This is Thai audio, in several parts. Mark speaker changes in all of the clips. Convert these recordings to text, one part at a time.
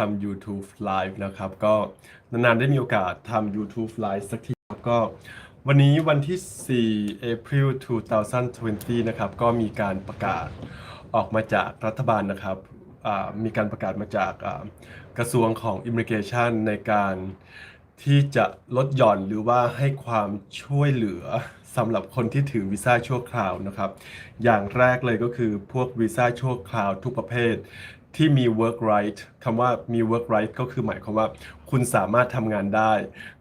Speaker 1: ทำ YouTube Live นะครับ ก็นานๆได้มีโอกาสทำ YouTube Live สักทีครับก็วันนี้วันที่ 4 April 2020 นะครับ ก็มีการประกาศออกมาจากรัฐบาลนะครับ มีการประกาศมาจากกระทรวงของ Immigration ในการที่จะลดหย่อนหรือว่าให้ความช่วยเหลือสำหรับคนที่ถือวีซ่าชั่วคราวนะครับ อย่างแรกเลยก็คือพวกวีซ่าชั่วคราวทุกประเภท ที่มี work right คำว่ามี work right ก็คือหมายความว่า คุณสามารถทำงานได้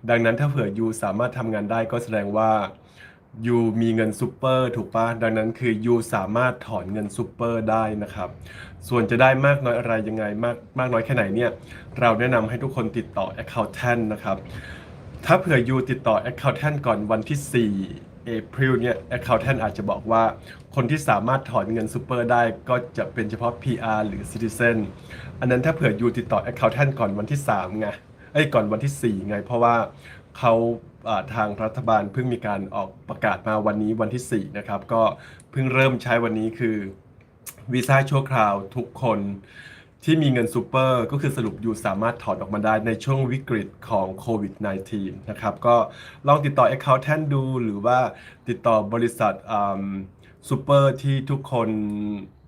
Speaker 1: ดังนั้นถ้าเผื่อยูสามารถทำงานได้ก็แสดงว่ายูมีเงินซูเปอร์ถูกปะดังนั้นคือยูสามารถถอนเงินซูเปอร์ได้นะครับ ส่วนจะได้มากน้อยอะไรยังไงมากมากน้อยแค่ไหนเนี่ย เราแนะนำให้ทุกคนติดต่อ accountant นะครับ ถ้าเผื่อยูติดต่อ accountant ก่อนวันที่ 4 April เนี่ย accountant อาจจะบอกว่าคนที่สามารถถอนเงินซูเปอร์ได้ก็จะเป็นเฉพาะ PR หรือ Citizen อันนั้นถ้าเผื่อยูติดต่อ accountant ก่อนวันที่3ไงเอ้ก่อนวันที่ 4 ไง เพราะว่าเขาอ่าทางรัฐบาลเพิ่งมีการออกประกาศมาวันนี้วันที่ 4 นะครับ ก็เพิ่งเริ่มใช้วันนี้คือวีซ่าชั่วคราวทุกคน ที่มีเงินซูเปอร์ก็คือสรุปอยู่สามารถถอนออกมาได้ในช่วงวิกฤตของโควิด -19 นะครับก็ลองติดต่อ Accountant ดู หรือว่าติดต่อบริษัทซูเปอร์ที่ทุกคน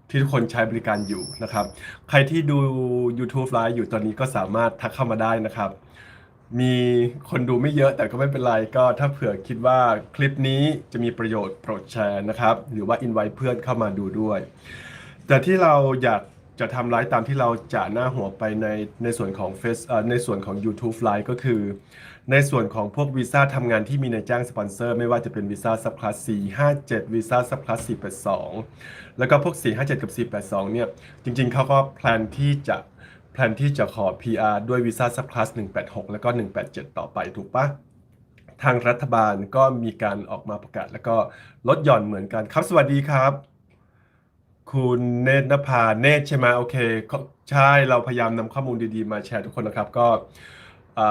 Speaker 1: ที่ทุกคนใช้บริการอยู่นะครับ ใครที่ดู YouTube Live อยู่ตอนนี้ก็สามารถทักเข้ามาได้นะครับ มีคนดูไม่เยอะแต่ก็ไม่เป็นไรก็ถ้าเผื่อคิดว่าคลิปนี้จะมีประโยชน์โปรดแชร์นะครับ หรือว่า invite เพื่อนเข้ามาดูด้วย แต่ที่เราอยาก จะทำไลฟ์ตามที่เราจะหน้าหัวไปในในส่วนของเฟซในส่วนของ YouTube ไลฟ์ก็คือ ในส่วนของพวกวีซ่าทำงานที่มีในายจ้างสปอนเซอร์ ไม่ว่าจะเป็นวีซ่าซับคลาส457วีซ่าซับคลาส482 แล้วก็พวก 457 กับ 482 เนี่ย จริงๆเขาก็แพลนที่จะแพลนที่จะขอ PR ด้วยวีซ่าซับคลาส186 แล้วก็ 187 ต่อไปถูกปะทางรัฐบาลก็มีการออกมาประกาศ แล้วก็ลดหย่อนเหมือนกันครับสวัสดีครับ คุณเนตรนภาเนตรใช่ไหมโอเคใช่เราพยายามนำข้อมูลดีๆ มาแชร์ทุกคนนะครับ ก็อ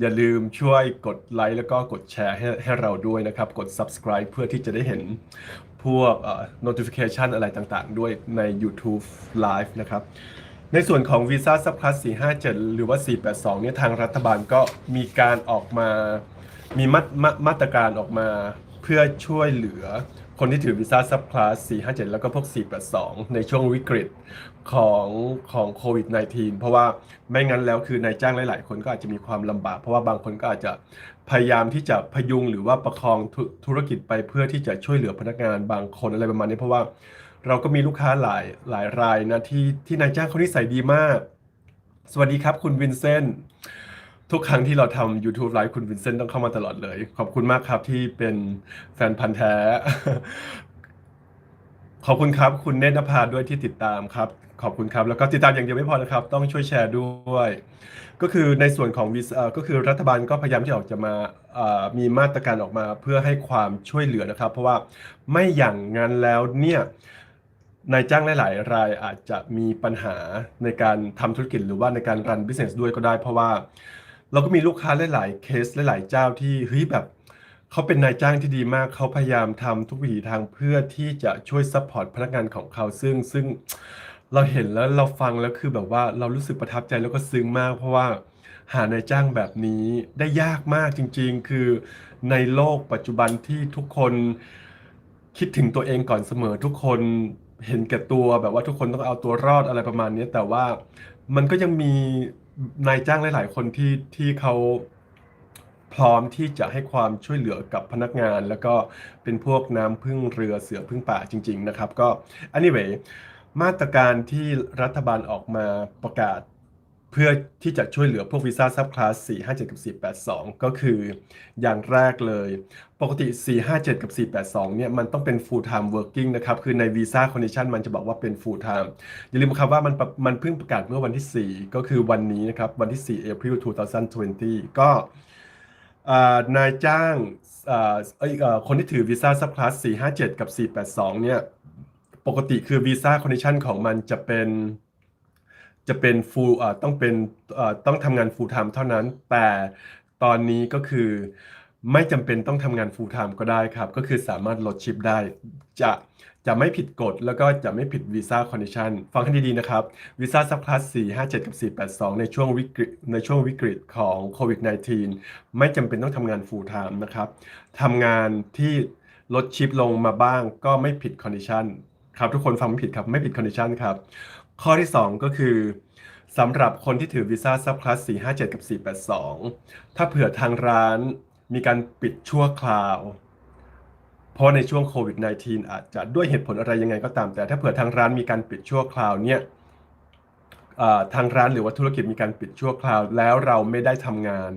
Speaker 1: อย่าลืมช่วยกดไลค์แล้วก็กดแชร์ให้ให้เราด้วยนะครับ กด subscribe เพื่อที่จะได้เห็นพวก notification อะไรต่างๆ ด้วยใน YouTube Live นะครับ ในส่วนของ Visa Sub Plus 457 หรือว่า 482 เนี่ยทางรัฐบาลก็มีการออกมา มีมามามาตรการออกมาเพื่อช่วยเหลือ คนที่ถือวีซ่าซับคลาส 457 แล้วก็พวก 482 ในช่วงวิกฤตของของโควิด -19 เพราะว่าไม่งั้นแล้วคือนายจ้างหลาย ๆ คนก็อาจจะมีความลำบาก เพราะว่าบางคนก็อาจจะพยายามที่จะพยุงหรือว่าประคองธุธุรกิจไปเพื่อที่จะช่วยเหลือพนักงานบางคนอะไรประมาณนี้เพราะว่าเราก็มีลูกค้าหลายหลายรายนะที่ที่นายจ้างเขานิสัยดีมาก สวัสดีครับคุณวินเซนต์ ทุกครั้งที่เราทำ YouTube ไลฟ์คุณวินเซนต์ต้องเข้ามาตลอดเลย ขอบคุณมากครับที่เป็นแฟนพันธ์แท้ ขอบคุณครับ คุณเนตรนภาด้วยที่ติดตามครับ ขอบคุณครับ แล้วก็ติดตามอย่างเดียวไม่พอนะครับ ต้องช่วยแชร์ด้วย ก็คือในส่วนของวีซ่าก็คือรัฐบาลก็พยายามที่ออกจะมามีมาตรการออกมาเพื่อให้ความช่วยเหลือนะครับ เพราะว่าไม่อย่างนั้นแล้วเนี่ยนายจ้างหลาย ๆ รายอาจจะมีปัญหาในการทำธุรกิจหรือว่าในการรันบิสเนสด้วยก็ได้เพราะว่า เราก็มีลูกค้าหลายๆเคสหลายๆเจ้าที่เฮ้ยแบบเขาเป็นนายจ้างที่ดีมากเขาพยายามทำทุกวิถีทางเพื่อที่จะช่วยซัพพอร์ตพนักงานของเขาซึ่งซึ่งเราเห็นแล้วเราฟังแล้วคือแบบว่าเรารู้สึกประทับใจแล้วก็ซึ้งมาก เพราะว่าหานายจ้างแบบนี้ได้ยากมากจริง ๆ คือในโลกปัจจุบันที่ทุกคนคิดถึงตัวเองก่อนเสมอทุกคนเห็นแก่ตัวแบบว่าทุกคนต้องเอาตัวรอดอะไรประมาณนี้แต่ว่ามันก็ยังมี นายจ้างหลาย ๆ คนที่ที่เขาพร้อมที่จะให้ความช่วยเหลือกับพนักงาน แล้วก็เป็นพวกน้ำพึ่งเรือเสือพึ่งป่าจริง ๆ นะครับ ก็ anyway มาตรการที่รัฐบาลออกมาประกาศ เพื่อที่จะช่วยเหลือพวกวีซ่าซับคลาส 457 กับ 482 ก็คืออย่างแรกเลย ปกติ 457 กับ 482 เนี่ยมันต้องเป็น full time working นะครับ คือในวีซ่า condition มันจะบอกว่าเป็น full time อย่าลืมครับว่ามันมันเพิ่งประกาศเมื่อวันที่ 4 ก็คือวันนี้นะครับ วันที่ 4 April 2020 ก็นายจ้างเอ้ยคนที่ถือวีซ่าซับคลาส 457 กับ 482 เนี่ย ปกติคือวีซ่าคอนดิชันของมันจะเป็น จะเป็น full อ่าต้องเป็นต้องทำงาน full time เท่านั้น แต่ตอนนี้ก็คือไม่จำเป็นต้องทำงาน full time ก็ได้ครับ ก็คือสามารถลดชิปได้ จะจะไม่ผิดกฎแล้วก็จะไม่ผิดวีซ่าคอนดิชันฟังให้ดีๆนะครับวีซ่าซับคลาส457 กับ 482 ในช่วงวิกฤตในช่วงวิกฤตของโควิด -19 ไม่จำเป็นต้องทำงาน full time นะครับทำงานที่ลดชิปลงมาบ้างก็ไม่ผิดคอนดิชันครับทุกคนฟังไม่ผิดครับไม่ผิดคอนดิชันครับ ข้อที่ 2 ก็คือสำหรับคนที่ถือวีซ่าซับคลาส457 กับ 482 ถ้าเผื่อทางร้านมีการปิดชั่วคราว เพราะในช่วงโควิด -19 อาจจะด้วยเหตุผลอะไรยังไงก็ตาม แต่ถ้าเผื่อทางร้านมีการปิดชั่วคราวเนี่ยทางร้านหรือว่าธุรกิจมีการปิดชั่วคราว แล้วเราไม่ได้ทำงาน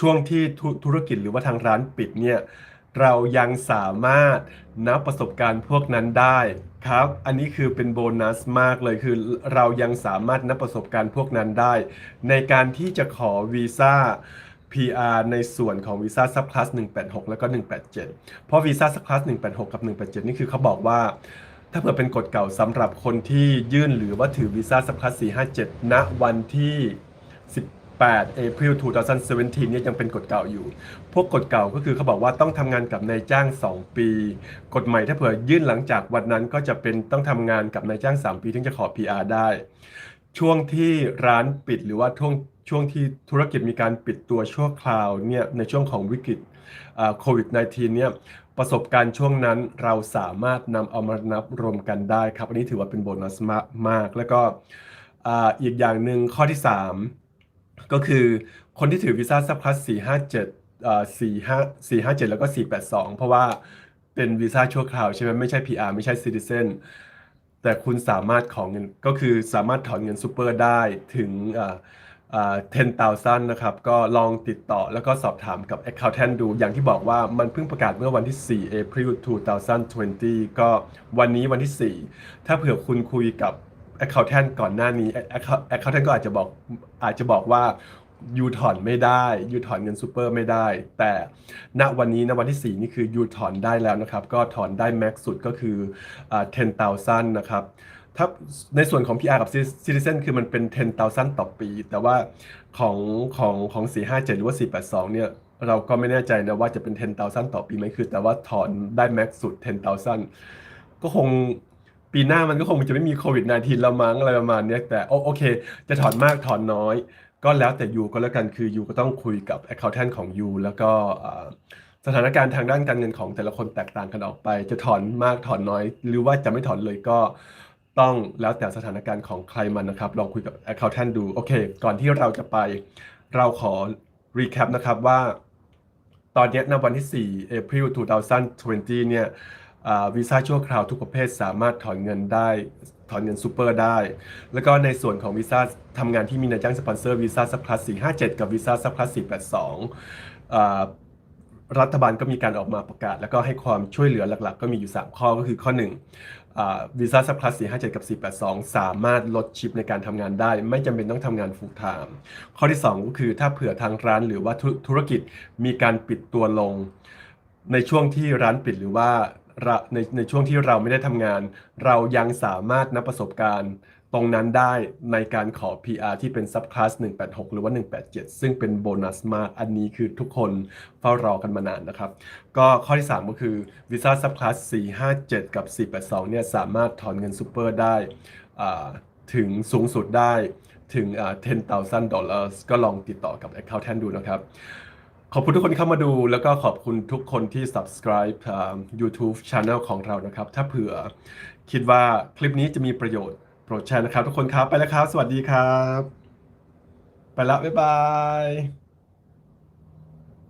Speaker 1: ช่วงที่ธุรกิจหรือว่าทางร้านปิดเนี่ย เรายังสามารถนับประสบการณ์พวกนั้นได้ครับ อันนี้คือเป็นโบนัสมากเลยคือเรายังสามารถนับประสบการณ์พวกนั้นได้ ในการที่จะขอวีซ่า PR ในส่วนของวีซ่าซับคลาส186 แล้วก็ 187 เพราะวีซ่าซับคลาส186 กับ 187 นี่คือเขาบอกว่า ถ้าเผื่อเป็นกฎเก่าสำหรับคนที่ยื่นหรือว่าถือวีซ่าซับคลาส457 ณวันที่ 8 April 2017เนี่ยยังเป็นกฎเก่าอยู่ พวกกฎเก่าก็คือเขาบอกว่าต้องทำงานกับนายจ้าง 2 ปี กฎใหม่ถ้าเผื่อยื่นหลังจากวันนั้นก็จะเป็นต้องทำงานกับนายจ้าง 3 ปีถึงจะขอ PR ได้ ช่วงที่ร้านปิดหรือว่าช่วงช่วงที่ธุรกิจมีการปิดตัวชั่วคราวเนี่ยในช่วงของวิกฤตโควิด -19 เนี่ยประสบการณ์ช่วงนั้นเราสามารถนำเอามานับรวมกันได้ครับ อันนี้ถือว่าเป็นโบนัสมาก แล้วก็อ่าอีกอย่างหนึ่งข้อที่ 3 ก็คือคนที่ถือวีซ่าซับคลาส457อ่า45 457แล้วก็482เพราะว่าเป็นวีซ่าชั่วคราวใช่ไหมไม่ใช่ PR ไม่ใช่ Citizen แต่คุณสามารถของเงินก็คือสามารถถอนเงินซูเปอร์ได้ถึงอ่าอ่า10,000นะครับ ก็ลองติดต่อแล้วก็สอบถามกับ Accountant ดูอย่างที่บอกว่ามันเพิ่งประกาศเมื่อวันที่ 4 April 2020 ก็วันนี้วันที่ 4 ถ้าเผื่อคุณคุยกับ Accountant ก่อนหน้านี้ accountant ก็อาจจะบอกอาจจะบอกว่ายูถอนไม่ได้ยูถอนเงินซูเปอร์ไม่ได้ แต่ณวันนี้ณวันที่ 4 นี่คือยูถอนได้แล้วนะครับ ก็ถอนได้แม็กสุดก็คือ 10,000 นะครับถ้าในส่วนของ PR กับ Citizen คือมันเป็น 10,000 ต่อปี แต่ว่าของของของ457 หรือว่า 482 เนี่ย เราก็ไม่แน่ใจนะว่าจะเป็น 10,000 ต่อปีไหมคือ แต่ว่าถอนได้แม็กสุด 10,000 ก็คง ปีหน้ามันก็คงจะไม่มีโควิด -19 แล้วมั้งอะไรประมาณเนี้ยแต่โอโอเค จะถอนมากถอนน้อย ก็แล้วแต่ยูก็แล้วกันคือยูก็ต้องคุยกับ accountant ของยูแล้วก็อ่าสถานการณ์ทางด้านการเงินของแต่ละคนแตกต่างกันออกไป จะถอนมากถอนน้อย หรือว่าจะไม่ถอนเลยก็ต้องแล้วแต่สถานการณ์ของใครมันนะครับ ลองคุยกับ accountant ดูโอเค ก่อนที่เราจะไป เราขอ recap นะครับว่า ตอนนี้ยณวันที่4 April 2020เนี่ยอ่า วีซ่าชั่วคราวทุกประเภทสามารถถอนเงินได้ ถอนเงินซูเปอร์ได้ แล้วก็ในส่วนของวีซ่าทำงานที่มีนายจ้างสปอนเซอร์วีซ่าซับคลาส457 กับวีซ่าซับคลาส482อ่ารัฐบาลก็มีการออกมาประกาศ แล้วก็ให้ความช่วยเหลือหลักๆ ก็มีอยู่ 3 ข้อก็คือข้อ1วีซ่าซับคลาส457 กับ 482 สามารถลดชิปในการทำงานได้ ไม่จำเป็นต้องทำงาน full time ข้อที่ 2 ก็คือถ้าเผื่อทางร้านหรือว่าธุรกิจมีการปิดตัวลง ในช่วงที่ร้านปิดหรือว่า เราในในช่วงที่เราไม่ได้ทำงาน เรายังสามารถนับประสบการณ์ตรงนั้นได้ในการขอ PR ที่เป็นซับคลาส186 หรือว่า 187 ซึ่งเป็นโบนัสมาก อันนี้คือทุกคนเฝ้ารอกันมานานนะครับ ก็ข้อที่ 3 ก็คือวีซ่าซับคลาส457 กับ 482 เนี่ยสามารถถอนเงินซูเปอร์ได้ถึงสูงสุดได้ถึงอ่า10,000 ดอลลาร์ก็ลองติดต่อกับ Accountant ดูนะครับ ขอบคุณทุกคนที่เข้ามาดู แล้วก็ขอบคุณทุกคนที่ subscribe อ่า YouTube Channel ของเรานะครับ ถ้าเผื่อคิดว่าคลิปนี้จะมีประโยชน์โปรดแชร์นะครับ ทุกคนครับ ไปแล้วครับ สวัสดีครับ ไปแล้วบ๊ายบาย